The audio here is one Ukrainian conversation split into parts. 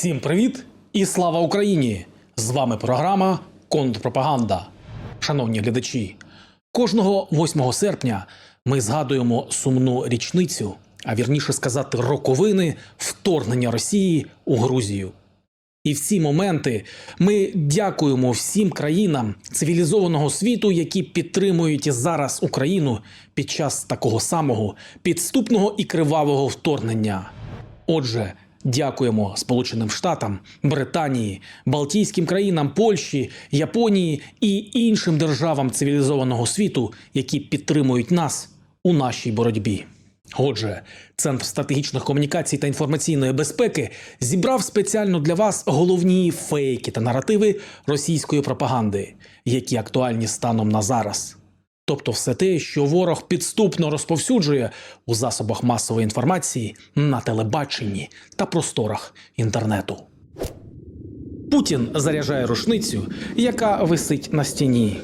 Всім привіт і слава Україні! З вами програма Контрпропаганда. Шановні глядачі, кожного 8 серпня ми згадуємо сумну річницю, а вірніше сказати, роковини вторгнення Росії у Грузію. І в ці моменти ми дякуємо всім країнам цивілізованого світу, які підтримують зараз Україну під час такого самого підступного і кривавого вторгнення. Отже, дякуємо Сполученим Штатам, Британії, Балтійським країнам, Польщі, Японії і іншим державам цивілізованого світу, які підтримують нас у нашій боротьбі. Отже, Центр стратегічних комунікацій та інформаційної безпеки зібрав спеціально для вас головні фейки та наративи російської пропаганди, які актуальні станом на зараз. Тобто все те, що ворог підступно розповсюджує у засобах масової інформації на телебаченні та просторах інтернету. Путін заряджає рушницю, яка висить на стіні.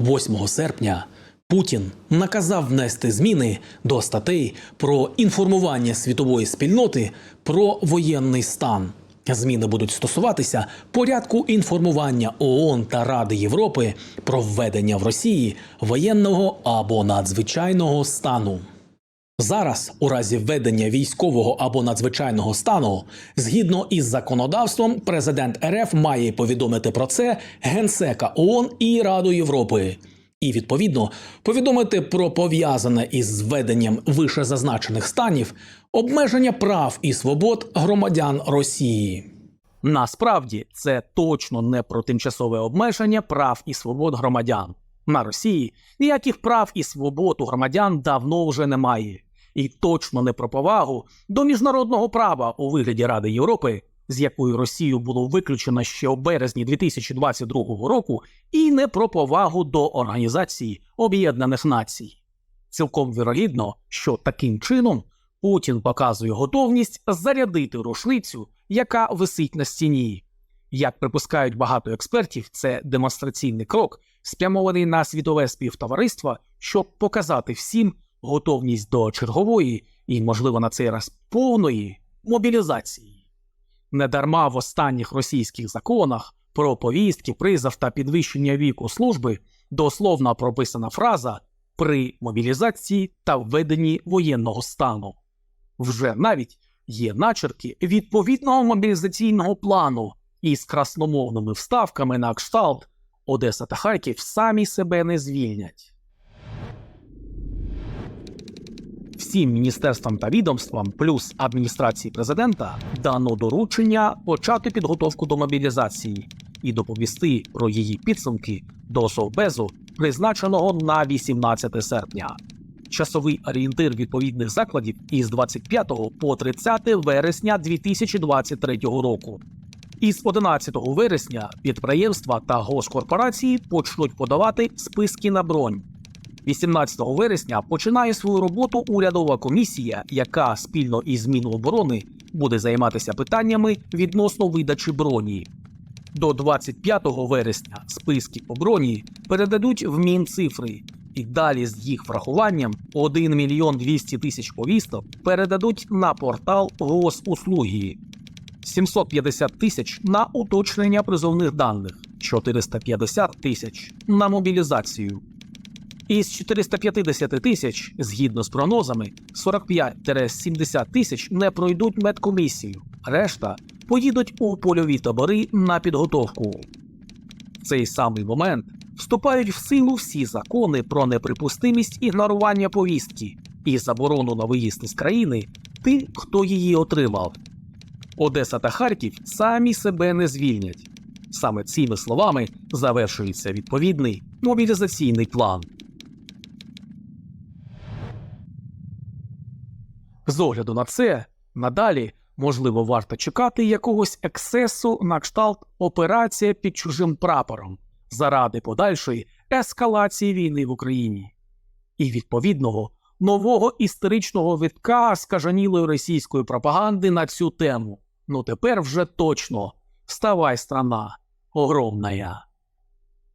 8 серпня Путін наказав внести зміни до статей про інформування світової спільноти про воєнний стан. Зміни будуть стосуватися порядку інформування ООН та Ради Європи про введення в Росії воєнного або надзвичайного стану. Зараз, у разі введення військового або надзвичайного стану, згідно із законодавством, президент РФ має повідомити про це генсека ООН і Раду Європи. І відповідно повідомити про пов'язане із введенням вишезазначених станів обмеження прав і свобод громадян Росії. Насправді це точно не про тимчасове обмеження прав і свобод громадян. На Росії ніяких прав і свобод у громадян давно вже немає, і точно не про повагу до міжнародного права у вигляді Ради Європи, з якою Росію було виключено ще у березні 2022 року, і не про повагу до Організації Об'єднаних Націй. Цілком вірогідно, що таким чином Путін показує готовність зарядити рушницю, яка висить на стіні. Як припускають багато експертів, це демонстраційний крок, спрямований на світове співтовариство, щоб показати всім готовність до чергової і, можливо, на цей раз повної мобілізації. Недарма в останніх російських законах про повістки, призов та підвищення віку служби дословно прописана фраза при мобілізації та введенні воєнного стану. Вже навіть є начерки відповідного мобілізаційного плану із красномовними вставками на кшталт Одеса та Харків самі себе не звільнять. Всім міністерствам та відомствам, плюс адміністрації президента, дано доручення почати підготовку до мобілізації і доповісти про її підсумки до Совбезу, призначеного на 18 серпня. Часовий орієнтир відповідних закладів із 25 по 30 вересня 2023 року. Із 11 вересня підприємства та госкорпорації почнуть подавати списки на бронь. 18 вересня починає свою роботу урядова комісія, яка спільно із Міноборони буде займатися питаннями відносно видачі броні. До 25 вересня списки по броні передадуть в Мінцифри, і далі з їх врахуванням 1 мільйон 200 тисяч повісток передадуть на портал Госуслуги. 750 тисяч на уточнення призовних даних, 450 тисяч на мобілізацію. Із 450 тисяч, згідно з прогнозами, 45-70 тисяч не пройдуть медкомісію, решта поїдуть у польові табори на підготовку. В цей самий момент вступають в силу всі закони про неприпустимість ігнорування повістки і заборону на виїзд із країни тих, хто її отримав. Одеса та Харків самі себе не звільнять. Саме цими словами завершується відповідний мобілізаційний план. З огляду на це, надалі, можливо, варто чекати якогось ексесу на кшталт операція під чужим прапором заради подальшої ескалації війни в Україні і відповідного нового історичного витка скажанілої російської пропаганди на цю тему. Ну тепер вже точно вставай, страна огромная.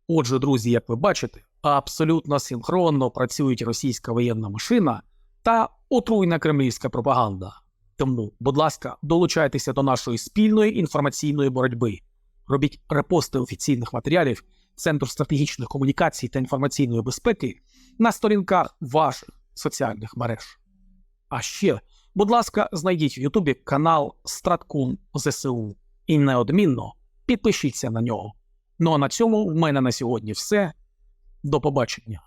Отже, друзі, як ви бачите, абсолютно синхронно працюють російська воєнна машина та отруйна кремлівська пропаганда. Тому, будь ласка, долучайтеся до нашої спільної інформаційної боротьби. Робіть репости офіційних матеріалів Центру стратегічних комунікацій та інформаційної безпеки на сторінках ваших соціальних мереж. А ще, будь ласка, знайдіть в Ютубі канал Страткун ЗСУ і неодмінно підпишіться на нього. Ну а на цьому в мене на сьогодні все. До побачення.